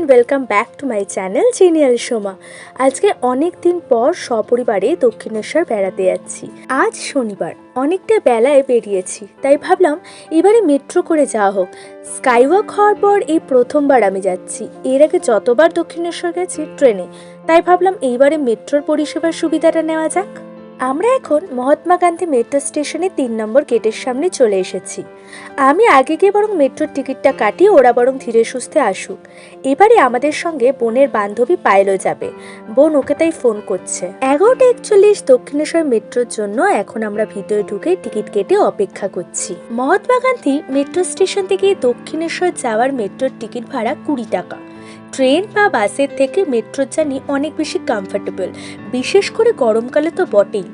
Everyone welcome back to my channel জিনিয়াল Soma আজকে অনেক দিন পর সপরিবারে দক্ষিণেশ্বর বেড়াতে যাচ্ছি। আজ শনিবার, অনেকটা বেলায় বেরিয়েছি, তাই ভাবলাম এবারে মেট্রো করে যাওয়া হোক। স্কাইওয়াক হওয়ার পর এই প্রথমবার আমি যাচ্ছি। এর আগে যতবার দক্ষিণেশ্বর গেছি, ট্রেনে। তাই ভাবলাম এইবারে মেট্রোর পরিষেবার সুবিধাটা নেওয়া যাক। আমরা এখন মহাত্মা গান্ধী মেট্রো স্টেশনে তিন নম্বর গেটের সামনে চলে এসেছি। আমি আগে গিয়ে বরং মেট্রোর টিকিটটা কাটিয়ে ওরা বরং ধীরে সুস্থে আসুক। এবারে আমাদের সঙ্গে বোনের বান্ধবী পায়েলও যাবে। বোন ওকে তাই ফোন করছে। এগারোটা একচল্লিশ দক্ষিণেশ্বর মেট্রোর জন্য এখন আমরা ভিতরে ঢুকে টিকিট কেটে অপেক্ষা করছি। মহাত্মা গান্ধী মেট্রো স্টেশন থেকে দক্ষিণেশ্বর যাওয়ার মেট্রোর টিকিট ভাড়া কুড়ি টাকা। ট্রেন বা বাসের থেকে মেট্রোর জার্নি অনেক বেশি কমফর্টেবল বিশেষ করে গরমকালে তো বটেই।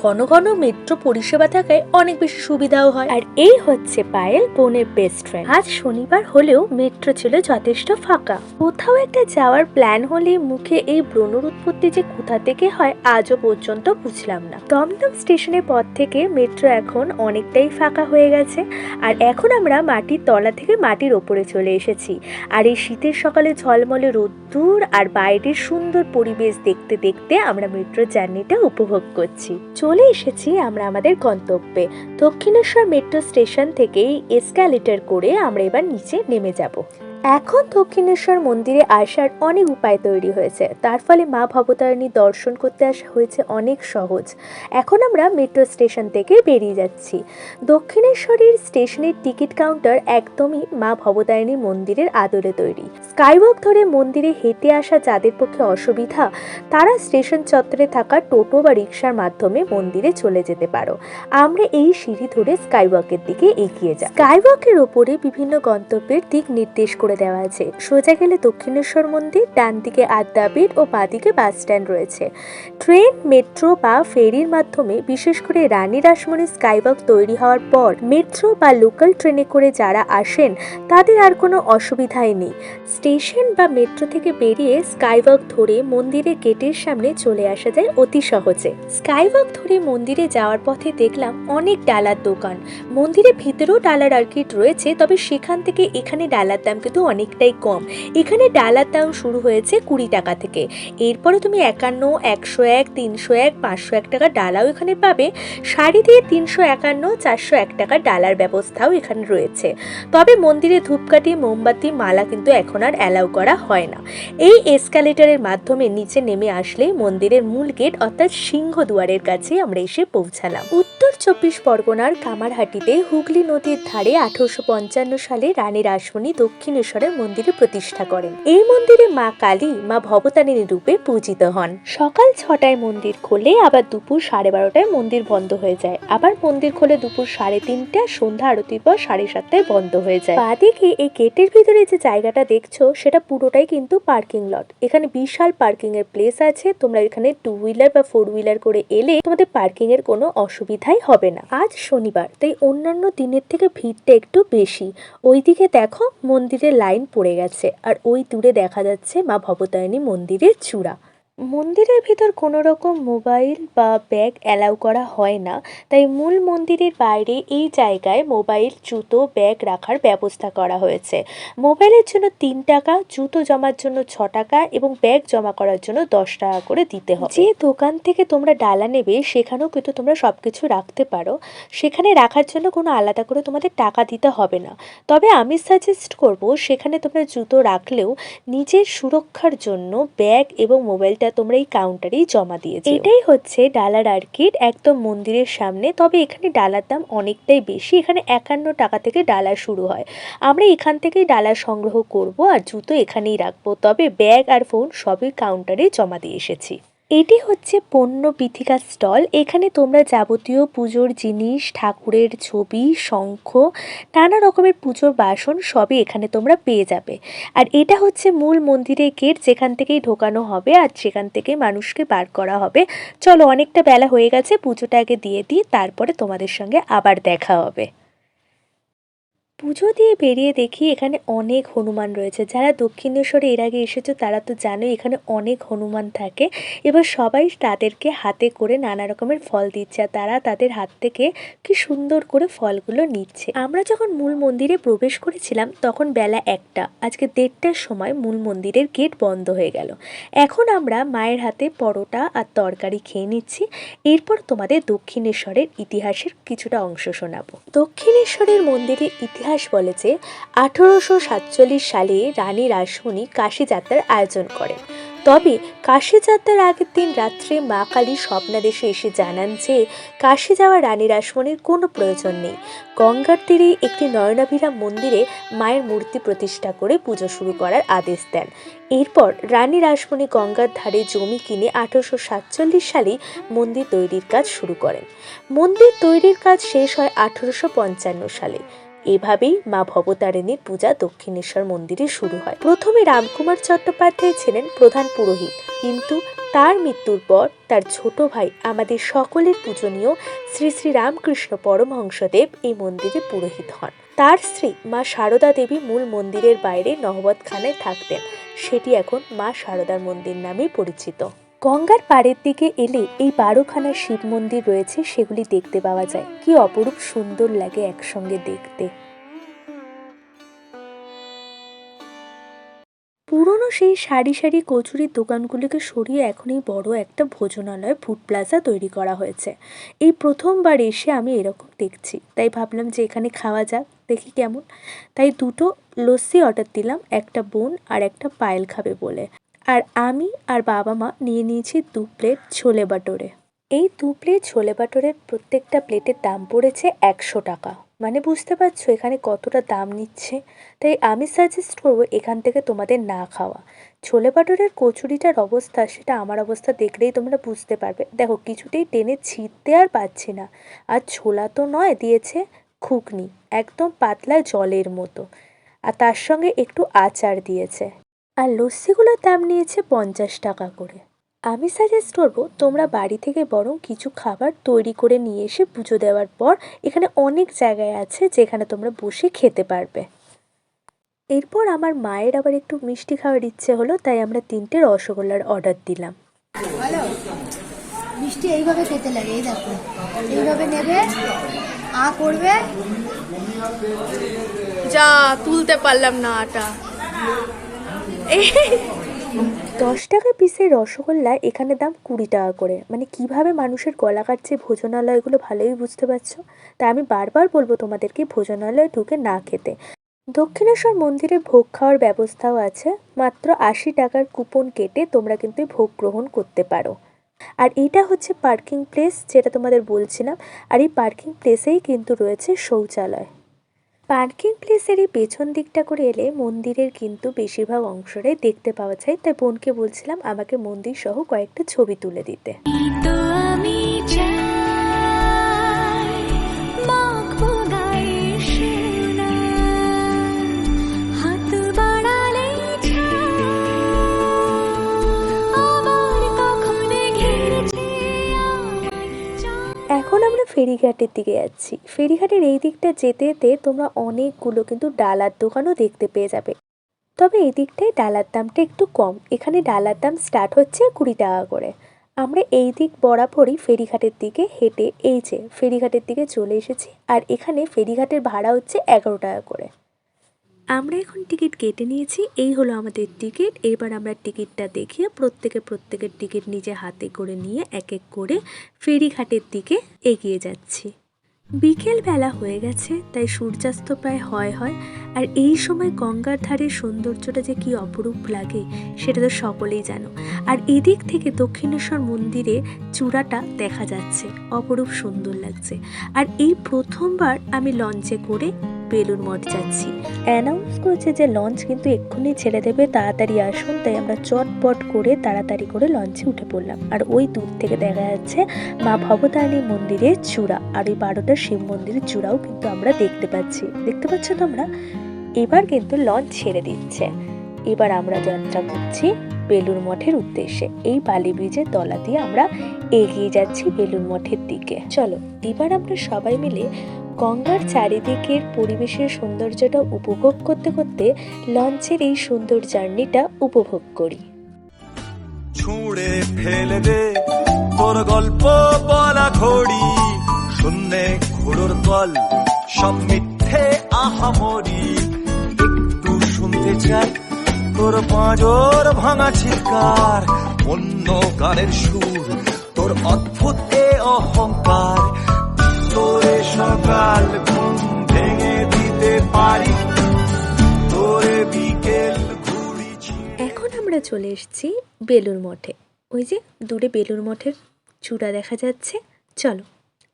ঘন ঘন মেট্রো পরিষেবা থাকায় অনেক বেশি সুবিধাও হয়। আর এই হচ্ছে পায়েল বোনের বেস্ট ফ্রেন্ড আজ শনিবার হলেও মেট্রো ছিল যথেষ্ট ফাঁকা। কোথাও একটা যাওয়ার প্ল্যান হলে মুখে এই ব্রণর উৎপত্তি যে কোথা থেকে হয়, আজও পর্যন্ত বুঝলাম না। দমদম স্টেশনের পর থেকে মেট্রো এখন অনেকটাই ফাঁকা হয়ে গেছে। আর এখন আমরা মাটির তলা থেকে মাটির ওপরে চলে এসেছি। আর এই শীতের সকালে ঝলমলে রোদ্দুর আর বাইরের সুন্দর পরিবেশ দেখতে দেখতে আমরা মেট্রো জার্নিটা উপভোগ করছি। চলে এসেছি আমরা আমাদের গন্তব্যে। দক্ষিণেশ্বর মেট্রো স্টেশন থেকে এসকালেটর করে আমরা এবার নিচে নেমে যাব। এখন দক্ষিণেশ্বর মন্দিরে আসার অনেক উপায় তৈরি হয়েছে। তার ফলে মা ভবতারিণী দর্শন করতে আসা হয়েছে অনেক সহজ। এখন আমরা মেট্রো স্টেশন থেকে বেরিয়ে যাচ্ছি। দক্ষিণেশ্বরের স্টেশনের টিকিট কাউন্টার একদমই মা ভবতারিণী মন্দিরের আদলে তৈরি। স্কাইওয়াক ধরে মন্দিরে হেঁটে আসা যাদের পক্ষে অসুবিধা, তারা স্টেশন চত্বরে থাকা টোটো বা রিক্সার মাধ্যমে মন্দিরে চলে যেতে পারো। আমরা এই সিঁড়ি ধরে স্কাইওয়াকের দিকে এগিয়ে যাই। স্কাইওয়াকের ওপরে বিভিন্ন গন্তব্যের দিক নির্দেশ করে দেওয়া আছে। সোজা গেলে দক্ষিণেশ্বর মন্দির, ডান দিকে আদ্যাপীঠ ও বাঁদিকে বাস স্ট্যান্ড রয়েছে। ট্রেন, মেট্রো বা ফেরির মাধ্যমে বিশেষ করে রানী রাসমণি স্কাইওয়াক তৈরি হওয়ার পর মেট্রো বা লোকাল ট্রেনে করে যারা আসেন, তাদের আর কোনো অসুবিধাই নেই। স্টেশন বা মেট্রো থেকে বেরিয়ে স্কাইওয়াক ধরে মন্দিরের গেটের সামনে চলে আসা যায় অতি সহজে। স্কাইওয়াক ধরে মন্দিরে যাওয়ার পথে দেখলাম অনেক ডালার দোকান। মন্দিরের ভিতরেও ডালার আর্কিট রয়েছে, তবে সেখান থেকে এখানে ডালার দাম কিন্তু অনেকটাই কম। এখানে ডালার দাম শুরু হয়েছে কুড়ি টাকা থেকে। এরপরে তুমি একান্ন, একশো এক, তিনশো এক, পাঁচশো এক টাকা ডালাও এখানে পাবে। শাড়ি দিয়ে তিনশো একান্ন, চারশো এক টাকা ডালার ব্যবস্থাও এখানে রয়েছে। তবে মন্দিরে ধূপকাঠি, মোমবাতি, মালা কিন্তু এখন আর অ্যালাউ করা হয় না। এই এসকালেটরের মাধ্যমে নিচে নেমে আসলে মন্দিরের মূল গেট অর্থাৎ সিংহ দুয়ারের কাছে আমরা এসে পৌঁছালাম। উত্তর চব্বিশ পরগনার কামারহাটিতে হুগলি নদীর ধারে আঠারোশো পঞ্চান্ন সালে রানী রাসমণি দক্ষিণেশ্বরের মন্দিরে প্রতিষ্ঠা করেন। এই মন্দিরে মা কালী, মা ভবতারিণী রূপে পূজিত হন। সকাল ছটায় মন্দির খোলে, আবার দুপুর সাড়ে বারোটায় মন্দির বন্ধ হয়ে যায়। আবার মন্দির খোলে দুপুর সাড়ে তিনটা, সন্ধ্যা আরতির পর সাড়ে সাতটায় বন্ধ হয়ে যায়। বাদিকে এই গেটের ভিতরে যে জায়গাটা দেখছ, সেটা পুরোটাই কিন্তু পার্কিং লট। এখানে বিশাল পার্কিং এর প্লেস আছে। তোমরা এখানে টু হুইলার বা ফোর হুইলার করে এলে তোমাদের পার্কিং এর কোনো অসুবিধাই হবে না। আজ শনিবার, তাই অন্যান্য দিনের থেকে ভিড়টা একটু বেশি। ওইদিকে দেখো মন্দিরের লাইন পড়ে গেছে। আর ওই দূরে দেখা যাচ্ছে মা ভবতারিণী মন্দিরের চূড়া। মন্দিরের ভিতর কোনো রকম মোবাইল বা ব্যাগ অ্যালাউ করা হয় না, তাই মূল মন্দিরের বাইরে এই জায়গায় মোবাইল, জুতো, ব্যাগ রাখার ব্যবস্থা করা হয়েছে। মোবাইলের জন্য তিন টাকা, জুতো জমার জন্য ছ টাকা এবং ব্যাগ জমা করার জন্য দশ টাকা করে দিতে হবে। যে দোকান থেকে তোমরা ডালা নেবে, সেখানেও কিন্তু তোমরা সব কিছু রাখতে পারো। সেখানে রাখার জন্য কোনো আলাদা করে তোমাদের টাকা দিতে হবে না। তবে আমি সাজেস্ট করব, সেখানে তোমরা জুতো রাখলেও নিজের সুরক্ষার জন্য ব্যাগ এবং মোবাইলটা তোমরা এই কাউন্টারেই জমা দিয়েছ। এটাই হচ্ছে ডালার আর্কিড একদম মন্দিরের সামনে। তবে এখানে ডালার দাম অনেকটাই বেশি। এখানে একান্ন টাকা থেকে ডালা শুরু হয়। আমরা এখান থেকেই ডালা সংগ্রহ করব আর জুতো এখানেই রাখব। তবে ব্যাগ আর ফোন সবই কাউন্টারে জমা দিয়ে এসেছি। এটি হচ্ছে পণ্য পীঠিকা স্টল। এখানে তোমরা যাবতীয় পুজোর জিনিস, ঠাকুরের ছবি, শঙ্খ, নানা রকমের পুজোর বাসন সবই এখানে তোমরা পেয়ে যাবে। আর এটা হচ্ছে মূল মন্দিরের গেট যেখান থেকেই ঢোকানো হবে আর সেখান থেকে মানুষকে বার করা হবে। চলো, অনেকটা বেলা হয়ে গেছে, পুজোটা আগে দিয়ে দিই, তারপরে তোমাদের সঙ্গে আবার দেখা হবে। পুজো দিয়ে বেরিয়ে দেখি এখানে অনেক হনুমান রয়েছে। যারা দক্ষিণেশ্বরে এর আগে এসেছ তারা তো জানোই এখানে অনেক হনুমান থাকে। এবার সবাই তাদেরকে হাতে করে নানা রকমের ফল দিচ্ছে আর তারা তাদের হাত থেকে কি সুন্দর করে ফলগুলো নিচ্ছে। আমরা যখন মূল মন্দিরে প্রবেশ করেছিলাম তখন বেলা একটা, আজকে দেড়টার সময় মূল মন্দিরের গেট বন্ধ হয়ে গেল। এখন আমরা মায়ের হাতে পরোটা আর তরকারি খেয়ে নিচ্ছি। এরপর তোমাদের দক্ষিণেশ্বরের ইতিহাসের কিছুটা অংশ শোনাবো। দক্ষিণেশ্বরের মন্দিরের ইতিহাস বলে যে, আঠেরোশো সাতচল্লিশ সালে রানী রাসমণি কাশী যাত্রার আয়োজন করেন। তবে কাশী যাত্রার আগের দিন রাত্রে মা কালী স্বপ্নাদেশে এসে জানান যে, কাশী যাওয়া রানী রাসমণির কোনো প্রয়োজন নেই। গঙ্গার তীরে একটি নয়নাভিরাম মন্দিরে মায়ের মূর্তি প্রতিষ্ঠা করে পুজো শুরু করার আদেশ দেন। এরপর রানী রাসমণি গঙ্গার ধারে জমি কিনে আঠেরোশো সাতচল্লিশ সালে মন্দির তৈরির কাজ শুরু করেন। মন্দির তৈরির কাজ শেষ হয় আঠেরোশো সালে। এভাবেই মা ভবতারিণীর পূজা দক্ষিণেশ্বর মন্দিরে শুরু হয়। প্রথমে রামকুমার চট্টোপাধ্যায় ছিলেন প্রধান পুরোহিত। কিন্তু তার মৃত্যুর পর তার ছোট ভাই, আমাদের সকলের পূজনীয় শ্রী শ্রী রামকৃষ্ণ পরমহংসদেব এই মন্দিরে পুরোহিত হন। তার স্ত্রী মা সারদা দেবী মূল মন্দিরের বাইরে নহবতখানায় থাকতেন। সেটি এখন মা সারদার মন্দির নামে পরিচিত। গঙ্গার পাড়ের দিকে এলে এই বারোখানা শিব মন্দির রয়েছে, সেগুলি দেখতে পাওয়া যায়। কি অপরূপ সুন্দর লাগে একসঙ্গে দেখতে। পুরনো সেই সারি সারি কচুরির দোকানগুলিকে সরিয়ে এখন এই বড় একটা ভোজনালয় ফুড প্লাজা তৈরি করা হয়েছে। এই প্রথমবার এসে আমি এরকম দেখছি। তাই ভাবলাম যে এখানে খাওয়া যাক, দেখি কেমন। তাই দুটো লস্যি অর্ডার দিলাম, একটা বোন আর একটা পায়েল খাবে বলে। আর আমি আর বাবা মা নিয়ে নিয়েছি দু প্লেট ছোলে বাটোরে। এই দু প্লেট ছোলে বাটোরের প্রত্যেকটা প্লেটের দাম পড়েছে একশো টাকা। মানে বুঝতে পারছ এখানে কতটা দাম নিচ্ছে? তাই আমি সাজেস্ট করব এখান থেকে তোমাদের না খাওয়া। ছোলে বাটোরের কচুরিটার অবস্থা, সেটা আমার অবস্থা দেখলেই তোমরা বুঝতে পারবে। দেখো, কিছুতেই টেনে ছিঁড়তে আর পাচ্ছি না। আর ছোলা তো নয়, দিয়েছে খুকনি, একদম পাতলা জলের মতো। আর তার সঙ্গে একটু আচার দিয়েছে। আর লস্যিগুলোর দাম নিয়েছে পঞ্চাশ টাকা করে। আমি সাজেস্ট করব তোমরা বাড়ি থেকে বরং কিছু খাবার তৈরি করে নিয়ে এসে পুজো দেওয়ার পর এখানে অনেক জায়গায় আছে যেখানে তোমরা বসে খেতে পারবে। এরপর আমার মায়ের আবার একটু মিষ্টি খাওয়ার ইচ্ছে হলো তাই আমরা তিনটে রসগোল্লার অর্ডার দিলাম। মিষ্টি এইভাবে খেতে লাগে এই দেখো। এইভাবে নেবে আ করবে। যা তুলতে পারলাম না আটা। দশ টাকা পিসের রসগোল্লা এখানে দাম কুড়ি টাকা করে। মানে কীভাবে মানুষের গলা কাটছে, ভোজনালয়গুলো ভালোই বুঝতে পারছ? তাই আমি বারবার বলব তোমাদেরকে, ভোজনালয়ে ঢুকে না খেতে। দক্ষিণেশ্বর মন্দিরে ভোগ খাওয়ার ব্যবস্থাও আছে। মাত্র আশি টাকার কুপন কেটে তোমরা কিন্তু ভোগ গ্রহণ করতে পারো। আর এটা হচ্ছে পার্কিং প্লেস যেটা তোমাদের বলছিলাম। আর এই পার্কিং প্লেসেই কিন্তু রয়েছে শৌচালয়। পার্কিং প্লেসের এই পেছন দিকটা করে এলে মন্দিরের কিন্তু বেশিরভাগ অংশটাই দেখতে পাওয়া যায়। তাই বোনকে বলছিলাম আমাকে মন্দির সহ কয়েকটা ছবি তুলে দিতে। আমি ফেরিঘাটের দিকে যাচ্ছি। ফেরিঘাটের এই দিকটা যেতে যেতে তোমরা অনেকগুলো কিন্তু ডালার দোকানও দেখতে পেয়ে যাবে। তবে এই দিকটায় ডালার দামটা একটু কম। এখানে ডালার দাম স্টার্ট হচ্ছে কুড়ি টাকা করে। আমরা এই দিক বরাবরই ফেরিঘাটের দিকে হেঁটে, এই যে ফেরিঘাটের দিকে চলে এসেছি। আর এখানে ফেরিঘাটের ভাড়া হচ্ছে এগারো টাকা করে। আমরা এখন টিকিট কেটে নিয়েছি, এই হলো আমাদের টিকিট। এবার আমরা টিকিটটা দেখিয়ে প্রত্যেকে প্রত্যেকের টিকিট নিজে হাতে করে নিয়ে এক এক করে ফেরিঘাটের দিকে এগিয়ে যাচ্ছি। বিকেল বেলা হয়ে গেছে, তাই সূর্যাস্ত প্রায় হয় হয়। আর এই সময় গঙ্গার ধারের সৌন্দর্যটা যে কি অপরূপ লাগে, সেটা তো সকলেই জানো। আর এদিক থেকে দক্ষিণেশ্বর মন্দিরে চূড়াটা দেখা যাচ্ছে, অপরূপ সুন্দর লাগছে। আর এই প্রথমবার আমি লঞ্চে করে বেলুর মঠ যাচ্ছি অ্যানাউন্স করেছে যে লঞ্চ কিন্তু এক্ষুনি ছেড়ে দেবে, তাড়াতাড়ি আসুন। তাই আমরা চটপট করে তাড়াতাড়ি করে লঞ্চে উঠে পড়লাম। আর ওই দূর থেকে দেখা যাচ্ছে মা ভবতারিণী মন্দিরের চূড়া আর ওই বারোটা শিব মন্দিরের চূড়াও কিন্তু আমরা দেখতে পাচ্ছি। দেখতে পাচ্ছ তোমরা? এবার কিন্তু লঞ্চ ছেড়ে দিচ্ছে। এবার আমরা যাত্রা করছি বেলুর মঠের উদ্দেশ্যে। এই বালি ব্রিজের তলা দিয়ে আমরা এগিয়ে যাচ্ছি বেলুর মঠের দিকে। চলো, এবার আমরা সবাই মিলে গঙ্গার চারিদিকের পরিবেশের সৌন্দর্যটা উপভোগ করতে করতে লঞ্চের এই সুন্দর জার্নিটা উপভোগ করি। ছুঁড়ে ফেলে দে তোর গল্প বলা ঘড়ি। শূন্যে ঘোড়োর কল সব মিথ্যে আহামরি। একটু শুনতে চাই তোর পাঁজর ভাঙা চিৎকার অন্য গানের সুর, তোর অদ্ভুত অহংকার। তোরে সকাল ঘুম ভেঙে দিতে পারি। তোরে বিকেল এখন আমরা চলে এসেছি বেলুর মঠে। ওই যে দূরে বেলুর মঠের চূড়া দেখা যাচ্ছে। চলো,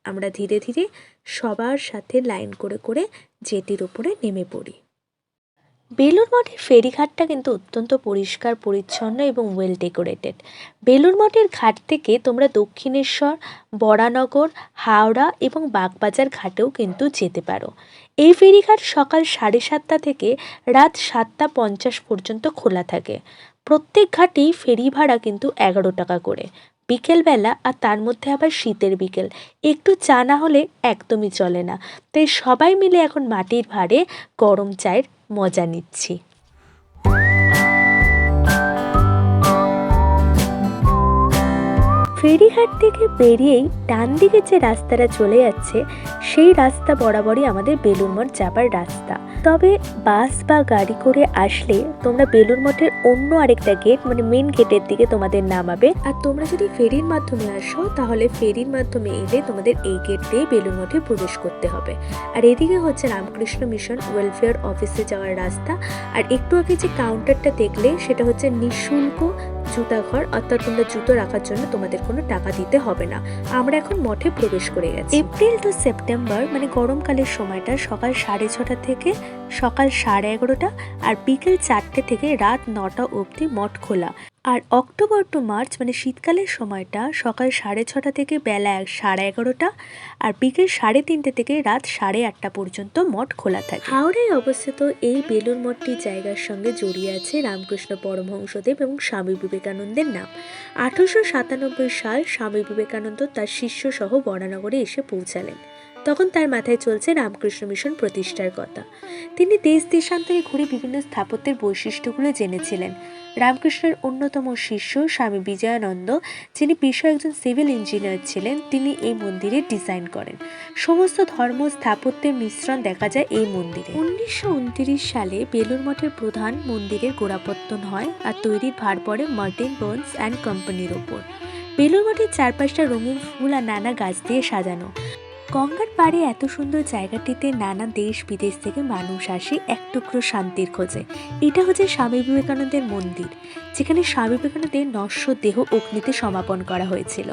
আমরা ধীরে ধীরে সবার সাথে লাইন করে করে জেটির উপরে নেমে পড়ি। বেলুর মঠের ফেরিঘাটটা কিন্তু অত্যন্ত পরিষ্কার, পরিচ্ছন্ন এবং ওয়েল ডেকোরেটেড বেলুর মঠের ঘাট থেকে তোমরা দক্ষিণেশ্বর, বরানগর, হাওড়া এবং বাগবাজার ঘাটেও কিন্তু যেতে পারো। এই ফেরিঘাট সকাল সাড়ে সাতটা থেকে রাত সাতটা পঞ্চাশ পর্যন্ত খোলা থাকে। প্রত্যেক ঘাটেই ফেরি ভাড়া কিন্তু এগারো টাকা করে। বিকেলবেলা আর তার মধ্যে আবার শীতের বিকেল। একটু চা না হলে একদমই চলে না। তাই সবাই মিলে এখন মাটির ভাড়ে গরম চায়ের মজা নিচ্ছি। ফেরিঘাট থেকে বেরিয়েই ডান দিকে যে রাস্তাটা চলে যাচ্ছে, সেই রাস্তা বরাবরই আমাদের বেলুর মঠ যাবার রাস্তা। তবে বাস বা গাড়ি করে আসলে তোমরা বেলুর মঠের অন্য আরেকটা গেট মানে মেন গেটের দিকে তোমাদের নামাবে। আর তোমরা যদি ফেরির মাধ্যমে আসো, তাহলে ফেরির মাধ্যমে এলে তোমাদের এই গেট দিয়ে বেলুর মঠে প্রবেশ করতে হবে। আর এদিকে হচ্ছে রামকৃষ্ণ মিশন ওয়েলফেয়ার অফিসে যাওয়ার রাস্তা। আর একটু আগে যে কাউন্টারটা দেখলে, সেটা হচ্ছে নিঃশুল্ক জুতা ঘর অর্থাৎ তোমরা জুতো রাখার জন্য তোমাদের কোনো টাকা দিতে হবে না। আমরা এখন মঠে প্রবেশ করে গেছি। এপ্রিল টু সেপ্টেম্বর মানে গরমকালের সময়টা সকাল সাড়ে ছটা থেকে সকাল সাড়ে এগারোটা আর বিকেল চারটে থেকে রাত নটা অবধি মঠ খোলা। আর অক্টোবর টু মার্চ মানে শীতকালের সময়টা সকাল সাড়ে ছটা থেকে বেলা এক, সাড়ে এগারোটা আর বিকেল সাড়ে তিনটে থেকে রাত সাড়ে আটটা পর্যন্ত মঠ খোলা থাকে। হাওড়ায় অবস্থিত এই বেলুর মঠটি জায়গার সঙ্গে জড়িয়ে আছে রামকৃষ্ণ পরমহংসদেব এবং স্বামী বিবেকানন্দের নাম। আঠারোশো সাতানব্বই সাল স্বামী বিবেকানন্দ তার শিষ্য সহ বরানগরে এসে পৌঁছালেন। তখন তার মাথায় চলছে রামকৃষ্ণ মিশন প্রতিষ্ঠার কথা। তিনি দেশ দেশান্তরে ঘুরে বিভিন্ন স্থাপত্যের বৈশিষ্ট্যগুলো জেনেছিলেন। রামকৃষ্ণের অন্যতম শিষ্য স্বামী বিজয়ানন্দ, যিনি পেশায় একজন সিভিল ইঞ্জিনিয়ার ছিলেন, তিনি এই মন্দিরের ডিজাইন করেন। সমস্ত ধর্ম স্থাপত্যের মিশ্রণ দেখা যায় এই মন্দিরে। উনিশশো উনত্রিশ সালে বেলুর মঠের প্রধান মন্দিরের গোড়াপত্তন হয় আর তৈরির ভার পড়ে মার্টিন বোনস অ্যান্ড কোম্পানির ওপর। বেলুর মঠের চারপাশটা রঙিন ফুল আর নানা গাছ দিয়ে সাজানো। গঙ্গার পাড়ে এত সুন্দর জায়গাটিতে নানা দেশ বিদেশ থেকে মানুষ আসে এক টুকরো শান্তির খোঁজে। এটা হচ্ছে স্বামী বিবেকানন্দের মন্দির, যেখানে স্বামী বিবেকানন্দের নশ্বর দেহ অগ্নিতে সমাপন করা হয়েছিল।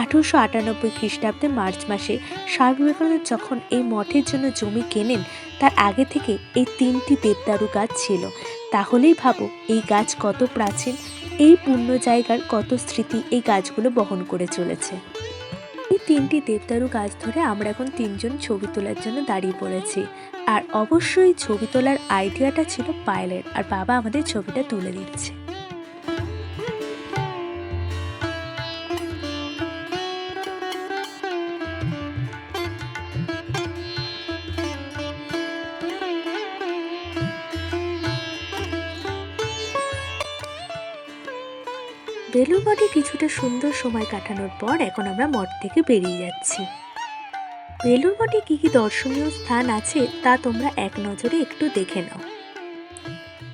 আঠারোশো আটানব্বই খ্রিস্টাব্দে মার্চ মাসে স্বামী বিবেকানন্দ যখন এই মঠের জন্য জমি কেনেন, তার আগে থেকে এই তিনটি দেবদারু গাছ ছিল। তাহলেই ভাবো, এই গাছ কত প্রাচীন, এই পূর্ণ জায়গার কত স্মৃতি এই গাছগুলো বহন করে চলেছে। এই তিনটি দেবদারু গাছ ধরে আমরা এখন তিনজন ছবি তোলার জন্য দাঁড়িয়ে পড়েছি। আর অবশ্যই ছবি তোলার আইডিয়াটা ছিল পায়েলের, আর বাবা আমাদের ছবিটা তুলে দিচ্ছে। বেলুর মঠে কিছুটা সুন্দর সময় কাটানোর পর এখন আমরা মঠ থেকে বেরিয়ে যাচ্ছি। বেলুর মঠে কী কী দর্শনীয় স্থান আছে তা তোমরা এক নজরে একটু দেখে নাও।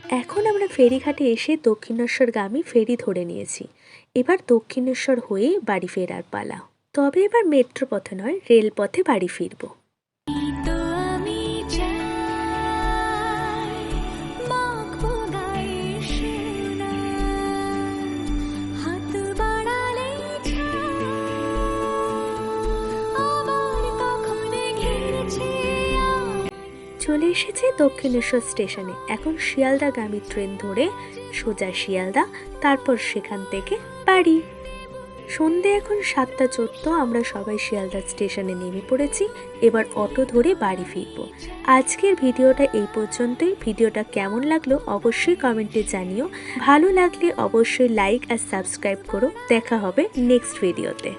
এখন আমরা ফেরিঘাটে এসে দক্ষিণেশ্বর দক্ষিণেশ্বরগামী ফেরি ধরে নিয়েছি। এবার দক্ষিণেশ্বর হয়ে বাড়ি ফেরার পালা। তবে এবার মেট্রো পথে নয়, রেলপথে বাড়ি ফিরবো। চলে এসেছে দক্ষিণেশ্বর স্টেশনে। এখন শিয়ালদাগামী ট্রেন ধরে সোজা শিয়ালদা, তারপর সেখান থেকে বাড়ি। সন্ধে এখন সাতটা চোদ্দ, আমরা সবাই শিয়ালদা স্টেশনে নেমে পড়েছি। এবার অটো ধরে বাড়ি ফিরবো। আজকের ভিডিওটা এই পর্যন্তই। ভিডিওটা কেমন লাগল অবশ্যই কমেন্টে জানিও। ভালো লাগলে অবশ্যই লাইক আর সাবস্ক্রাইব করো। দেখা হবে নেক্সট ভিডিওতে।